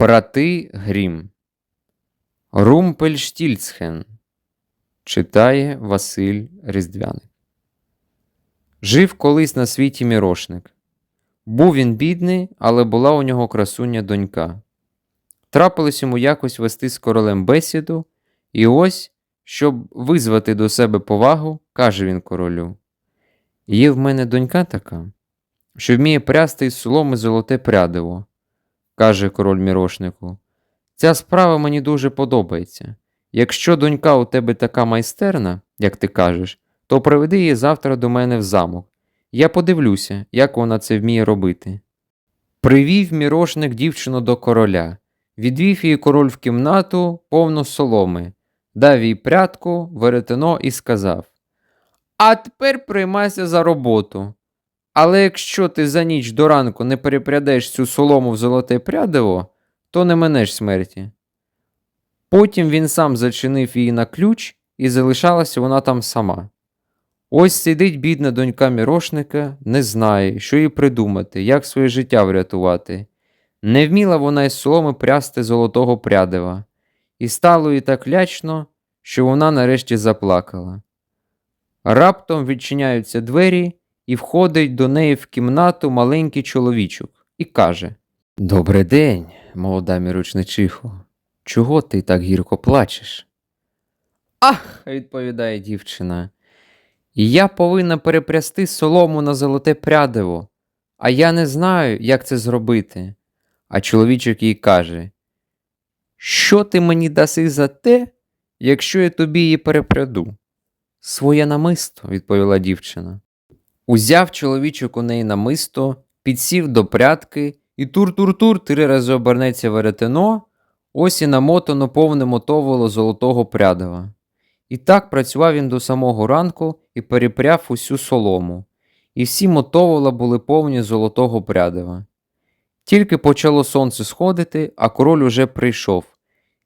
Брати Грім. Румпельштільцхен. Читає Василь Різдвяник. Жив колись на світі мірошник. Був він бідний, але була у нього красуня донька. Трапилось йому якось вести з королем бесіду, і ось, щоб визвати до себе повагу, каже він королю: Є в мене донька така, що вміє прясти із соломи золоте прядиво каже король мірошнику. Ця справа мені дуже подобається. Якщо донька у тебе така майстерна, як ти кажеш, то приведи її завтра до мене в замок. Я подивлюся, як вона це вміє робити. Привів мірошник дівчину до короля, відвів її король в кімнату повну соломи, дав їй прядку, веретено і сказав А тепер приймайся за роботу. Але якщо ти за ніч до ранку не перепрядеш цю солому в золоте прядиво, то не минеш смерті. Потім він сам зачинив її на ключ і залишалася вона там сама. Ось сидить бідна донька мірошника, не знає, що їй придумати, як своє життя врятувати. Не вміла вона із соломи прясти золотого прядива, і стало їй так лячно, що вона нарешті заплакала. Раптом відчиняються двері і входить до неї в кімнату маленький чоловічок і каже Добрий день, молода мірочничихо. Чого ти так гірко плачеш? Ах, відповідає дівчина. Я повинна перепрясти солому на золоте прядиво, а я не знаю, як це зробити. А чоловічок їй каже: Що ти мені даси за те, якщо я тобі її перепряду? Своє намисто, відповіла дівчина. Узяв чоловічок у неї намисто, підсів до прядки, і тур-тур-тур три рази обернеться веретено, ось і намотано повне мотовило золотого прядива. І так працював він до самого ранку і перепряв усю солому, і всі мотовила були повні золотого прядива. Тільки почало сонце сходити, а король уже прийшов.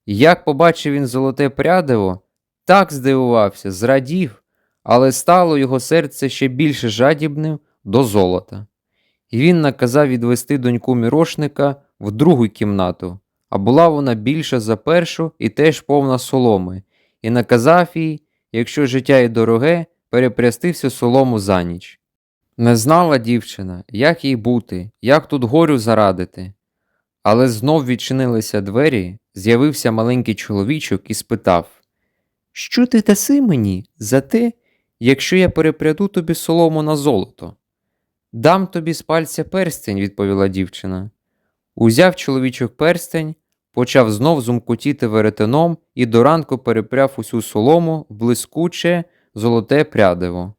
І як побачив він золоте прядиво, так здивувався, зрадів але стало його серце ще більше жадібним до золота. І він наказав відвести доньку мірошника в другу кімнату, а була вона більша за першу і теж повна соломи, і наказав їй, якщо життя й дороге, перепрясти всю солому за ніч. Не знала дівчина, як їй бути, як тут горю зарадити. Але знов відчинилися двері, з'явився маленький чоловічок і спитав Що ти даси мені за те, якщо я перепряду тобі солому на золото. Дам тобі з пальця перстень, відповіла дівчина. Узяв чоловічок перстень, почав знов зумкотіти веретеном і до ранку перепряв усю солому в блискуче золоте прядиво.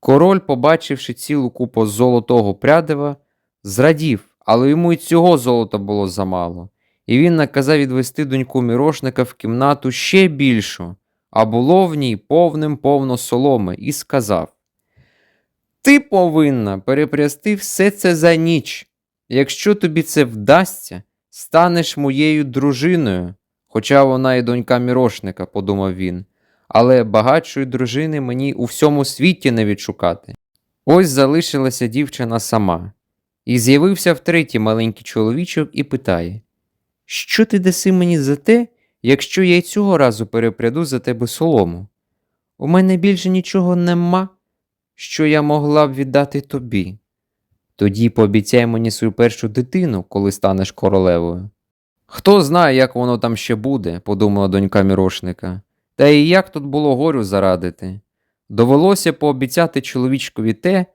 Король, побачивши цілу купу золотого прядива, зрадів, але йому й цього золота було замало, і він наказав відвести доньку мірошника в кімнату ще більшу, а було в ній повним повно соломи, і сказав: Ти повинна перепрясти все це за ніч. Якщо тобі це вдасться, станеш моєю дружиною, хоча вона і донька мірошника, подумав він, але багатшої дружини мені у всьому світі не відшукати. Ось залишилася дівчина сама, і з'явився втретє маленький чоловічок і питає: Що ти даси мені за те, якщо я й цього разу перепряду за тебе солому. У мене більше нічого нема, що я могла б віддати тобі. Тоді пообіцяй мені свою першу дитину, коли станеш королевою. Хто знає, як воно там ще буде, подумала донька мірошника, та і як тут було горю зарадити. Довелося пообіцяти чоловічкові те,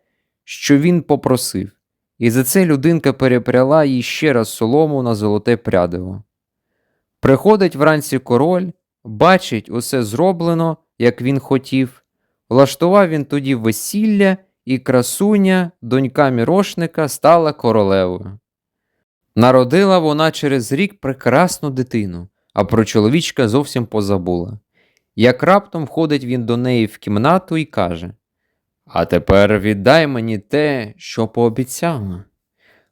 що він попросив, і за це людинка перепряла їй ще раз солому на золоте прядиво. Приходить вранці король, бачить усе зроблено, як він хотів. Влаштував він тоді весілля, і красуня, донька мірошника, стала королевою. Народила вона через рік прекрасну дитину, а про чоловічка зовсім позабула. Як раптом входить він до неї в кімнату і каже А тепер віддай мені те, що пообіцяла.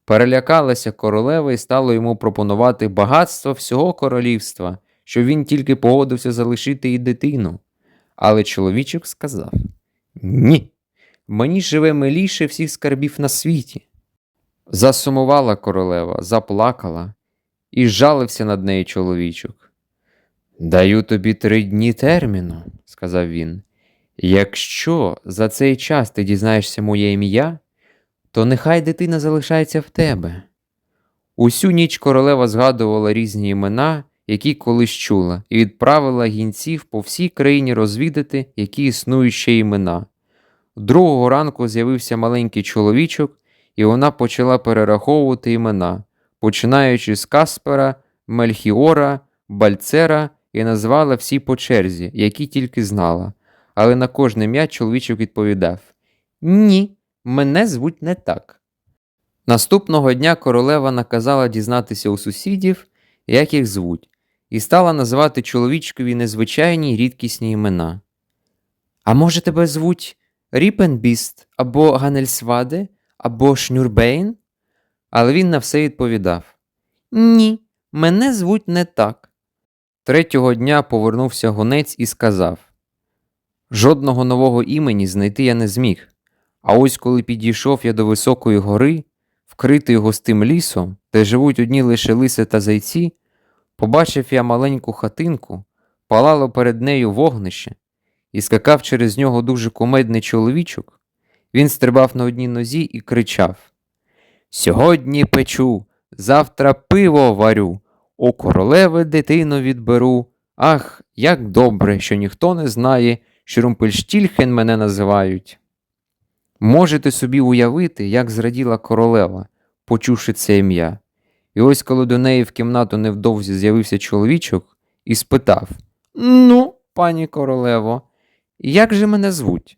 Перелякалася королева і стала йому пропонувати багатство всього королівства, що він тільки погодився залишити їй дитину. Але чоловічок сказав Ні, мені живе миліше всіх скарбів на світі. Засумувала королева, заплакала, і жалився над нею чоловічок. Даю тобі три дні терміну, сказав він. Якщо за цей час ти дізнаєшся моє ім'я, то нехай дитина залишається в тебе. Усю ніч королева згадувала різні імена, які колись чула, і відправила гінців по всій країні розвідати, які існують ще імена. Другого ранку з'явився маленький чоловічок, і вона почала перераховувати імена, починаючи з Каспера, Мельхіора, Бальцера і назвала всі по черзі, які тільки знала. Але на кожне ім'я чоловічок відповідав: Ні, мене звуть не так. Наступного дня королева наказала дізнатися у сусідів, як їх звуть, і стала називати чоловічкові незвичайні рідкісні імена. А може тебе звуть Ріпенбіст або Ганельсваде, або Шнюрбейн? Але він на все відповідав: Ні, мене звуть не так. Третього дня повернувся гонець і сказав: Жодного нового імені знайти я не зміг. А ось коли підійшов я до високої гори, вкритої густим лісом, де живуть одні лише лиси та зайці, побачив я маленьку хатинку, палало перед нею вогнище, і скакав через нього дуже кумедний чоловічок. Він стрибав на одній нозі і кричав: Сьогодні печу, завтра пиво варю, у королеви дитину відберу. Ах, як добре, що ніхто не знає, що Румпельштільхен мене називають. Можете собі уявити, як зраділа королева, почувши це ім'я. І ось коли до неї в кімнату невдовзі з'явився чоловічок і спитав: Ну, пані королево, як же мене звуть?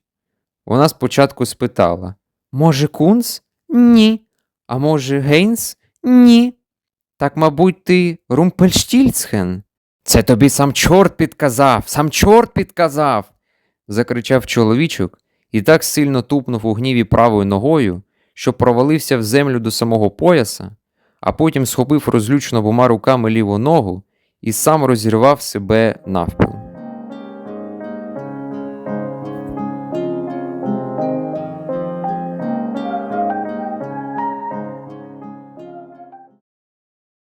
Вона спочатку спитала: Може, Кунс? Ні. А може, Гейнс? Ні. Так, мабуть, ти Румпельштільцхен? Це тобі сам чорт підказав, сам чорт підказав. закричав чоловічок і так сильно тупнув у гніві правою ногою, що провалився в землю до самого пояса, а потім схопив розлючно обома руками ліву ногу і сам розірвав себе навпіл.